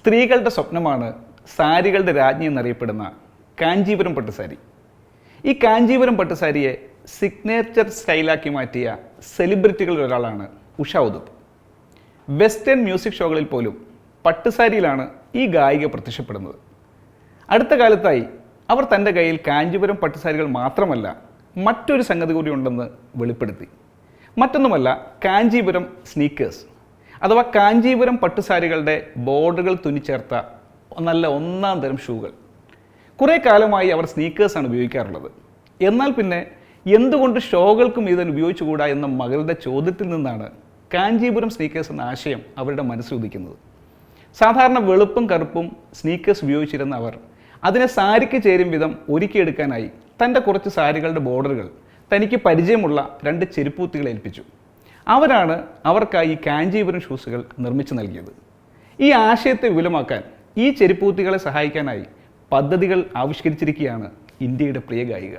സ്ത്രീകളുടെ സ്വപ്നമാണ് സാരികളുടെ രാജ്ഞി എന്നറിയപ്പെടുന്ന കാഞ്ചീപുരം പട്ടുസാരി. ഈ കാഞ്ചീപുരം പട്ടുസാരിയെ സിഗ്നേച്ചർ സ്റ്റൈലാക്കി മാറ്റിയ സെലിബ്രിറ്റികളിൽ ഒരാളാണ് ഉഷ ഉദുപ്പ്. വെസ്റ്റേൺ മ്യൂസിക് ഷോകളിൽ പോലും പട്ടുസാരിയിലാണ് ഈ ഗായിക പ്രത്യക്ഷപ്പെടുന്നത്. അടുത്ത കാലത്തായി അവർ തന്റെ കയ്യിൽ കാഞ്ചീപുരം പട്ടുസാരികൾ മാത്രമല്ല മറ്റൊരു സംഗതി കൂടി ഉണ്ടെന്ന് വെളിപ്പെടുത്തി. മറ്റൊന്നുമല്ല കാഞ്ചീപുരം സ്നീക്കേഴ്സ് അഥവാ കാഞ്ചീപുരം പട്ടുസാരികളുടെ ബോർഡുകൾ തുന്നിച്ചേർത്ത നല്ല ഒന്നാം തരം ഷൂകൾ. കുറേ കാലമായി അവർ സ്നീക്കേഴ്സാണ് ഉപയോഗിക്കാറുള്ളത്. എന്നാൽ പിന്നെ എന്തുകൊണ്ട് ഷോകൾക്കും ഇതിന് ഉപയോഗിച്ചുകൂടാ എന്ന മകളുടെ ചോദ്യത്തിൽ നിന്നാണ് കാഞ്ചീപുരം സ്നീക്കേഴ്സ് എന്ന ആശയം അവരുടെ മനസ്സിൽ ഉദിക്കുന്നത്. സാധാരണ വെളുപ്പും കറുപ്പും സ്നീക്കേഴ്സ് ഉപയോഗിച്ചിരുന്ന അവർ അതിനെ സാരിക്ക് ചേരും വിധം ഒരുക്കിയെടുക്കാനായി തന്റെ കുറച്ച് സാരികളുടെ ബോർഡറുകൾ തനിക്ക് പരിചയമുള്ള രണ്ട് ചെരുപ്പൂത്തികളെ ഏൽപ്പിച്ചു. അവരാണ് അവർക്കായി കാഞ്ചീപുരം ഷൂസുകൾ നിർമ്മിച്ചു നൽകിയത്. ഈ ആശയത്തെ വിപുലമാക്കാൻ ഈ ചെരുപ്പൂത്തികളെ സഹായിക്കാനായി പദ്ധതികൾ ആവിഷ്കരിച്ചിരിക്കുകയാണ് ഇന്ത്യയുടെ പ്രിയ ഗായിക.